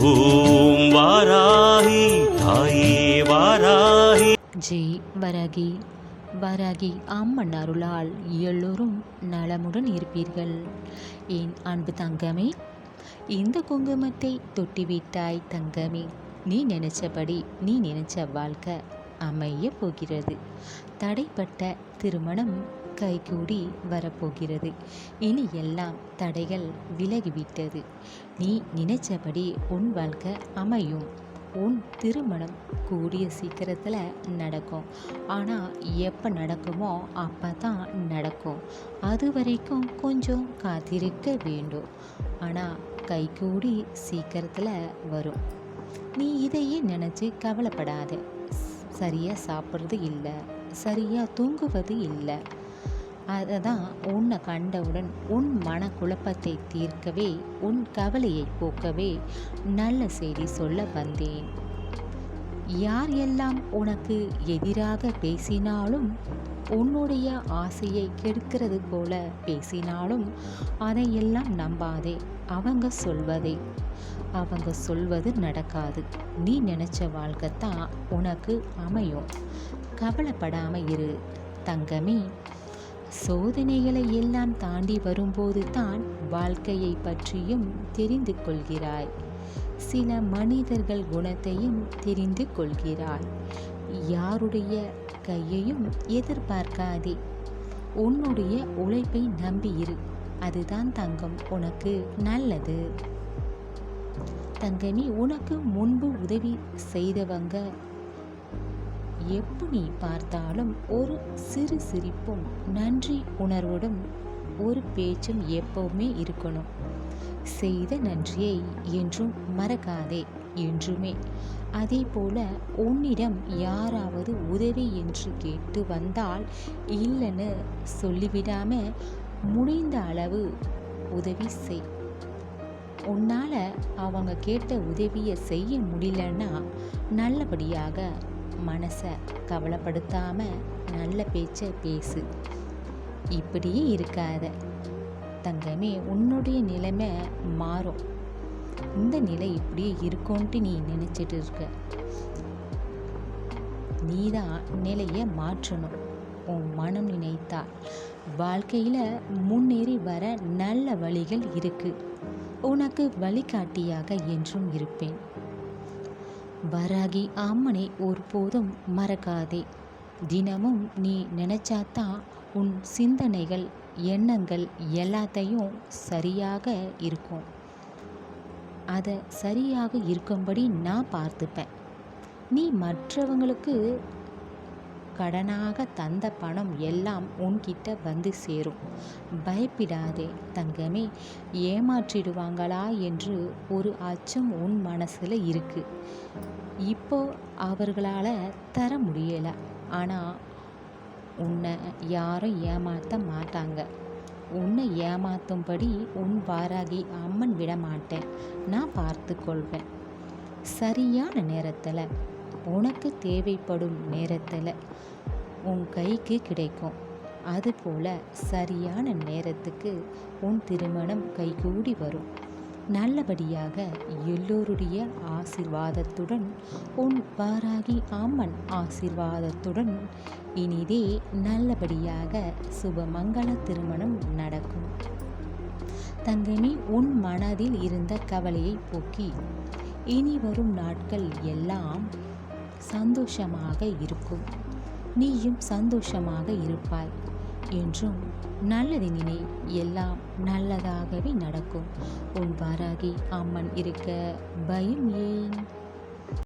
ஓம் வாராகி தாயே வாராகி ஜெய் வரகி வரகி அம்மன் அருளால் எல்லோரும் நலமுடன் இருப்பீர்கள். என் அன்பு தங்கமே இந்த குங்குமத்தை தொட்டிவிட்டாய் தங்கமே நீ நினைச்சபடி நீ நினைச்ச வாழ்க்கை அமைய போகிறது. தடைப்பட்ட திருமணம் கைகூடி வரப்போகிறது. இனி எல்லாம் தடைகள் விலகிவிட்டது. நீ நினைச்சபடி உன் வாழ்க்கை அமையும். உன் திருமணம் கூடிய சீக்கிரத்தில் நடக்கும். ஆனால் எப்போ நடக்குமோ அப்போ தான் நடக்கும். அது வரைக்கும் கொஞ்சம் காத்திருக்க வேண்டும். ஆனால் கைகூடி சீக்கிரத்தில் வரும். நீ இதையே நினச்சி கவலைப்படாத. சரியாக சாப்பிட்றது இல்லை. சரியாக தூங்குவது இல்லை. அதை தான் உன்னை கண்டவுடன் உன் மனக்குழப்பத்தை தீர்க்கவே உன் கவலையை போக்கவே நல்ல செய்தி சொல்ல வந்தேன். யார் எல்லாம் உனக்கு எதிராக பேசினாலும் உன்னுடைய ஆசையை கெடுக்கிறது போல பேசினாலும் அதையெல்லாம் நம்பாதே அவங்க சொல்வதை. அவங்க சொல்வது நடக்காது. நீ நினச்ச வாழ்க்கை தான் உனக்கு அமையும். கவலைப்படாமல் இரு. தங்கமே சோதனைகளை எல்லாம் தாண்டி வரும்போது தான் வாழ்க்கையை பற்றியும் தெரிந்து கொள்கிறாய். சில மனிதர்கள் குணத்தையும் தெரிந்து கொள்கிறாய். யாருடைய கையையும் எதிர்பார்க்காதே. உன்னுடைய உழைப்பை நம்பியிரு அதுதான் தங்கம். உனக்கு நல்லது. தங்கமி உனக்கு முன்பு உதவி செய்தவங்க எப்படி பார்த்தாலும் ஒரு சிறு சிரிப்பும் நன்றி உணர்வோடும் ஒரு பேச்சும் எப்பவுமே இருக்கணும். செய்த நன்றியை என்றும் மறக்காதே என்றுமே. அதே போல உன்னிடம் யாராவது உதவி என்று கேட்டு வந்தால் இல்லைன்னு சொல்லிவிடாம முடிந்த அளவு உதவி செய். உன்னால் அவங்க கேட்ட உதவியை செய்ய முடியலன்னா நல்லபடியாக மனசை கவலைப்படுத்தாமல் நல்ல பேச்சை பேசு. இப்படியே இருக்காத. தங்கமே உன்னுடைய நிலைமை மாறும். இந்த நிலை இப்படியே இருக்கும்ன்ட்டு நீ நினச்சிட்டு இருக்க. நீதான் நிலையை மாற்றணும். உன் மனம் நினைத்தா. வாழ்க்கையில் முன்னேறி வர நல்ல வழிகள் இருக்குது உனக்கு வழிகாட்டியாக என்றும் இருப்பேன். வராகி அம்மனை ஒருபோதும் மறக்காதே. தினமும் நீ நினைச்சாதான் உன் சிந்தனைகள் எண்ணங்கள் எல்லாத்தையும் சரியாக இருக்கும். அதை சரியாக இருக்கும்படி நான் பார்த்துப்பேன். நீ மற்றவங்களுக்கு கடனாக தந்த பணம் எல்லாம் உன்கிட்ட வந்து சேரும். பயப்பிடாதே தங்கமே ஏமாற்றிடுவாங்களா என்று ஒரு அச்சம் உன் மனசில் இருக்கு. இப்போ அவர்களால் தர முடியலை. ஆனால் உன்னை யாரும் ஏமாற்ற மாட்டாங்க. உன்னை ஏமாத்தும்படி உன் வாராகி அம்மன் விட மாட்டேன் நான் பார்த்து கொள்வேன் சரியான நேரத்தில் உனக்கு தேவைப்படும் நேரத்தில் உன் கைக்கு கிடைக்கும். அதுபோல் சரியான நேரத்துக்கு உன் திருமணம் கைகூடி வரும். நல்லபடியாக எல்லோருடைய ஆசிர்வாதத்துடன் உன் வாராகி அம்மன் ஆசிர்வாதத்துடன் இனிதே நல்லபடியாக சுபமங்கள திருமணம் நடக்கும். தங்கமி உன் மனதில் இருந்த கவலையை போக்கி இனி வரும் நாட்கள் எல்லாம் சந்தோஷமாக இருக்கும். நீயும் சந்தோஷமாக இருப்பாய் என்றும் நல்லது நினை எல்லாம் நல்லதாகவே நடக்கும். உன் வாராகி அம்மன் இருக்க பயம் ஏன்?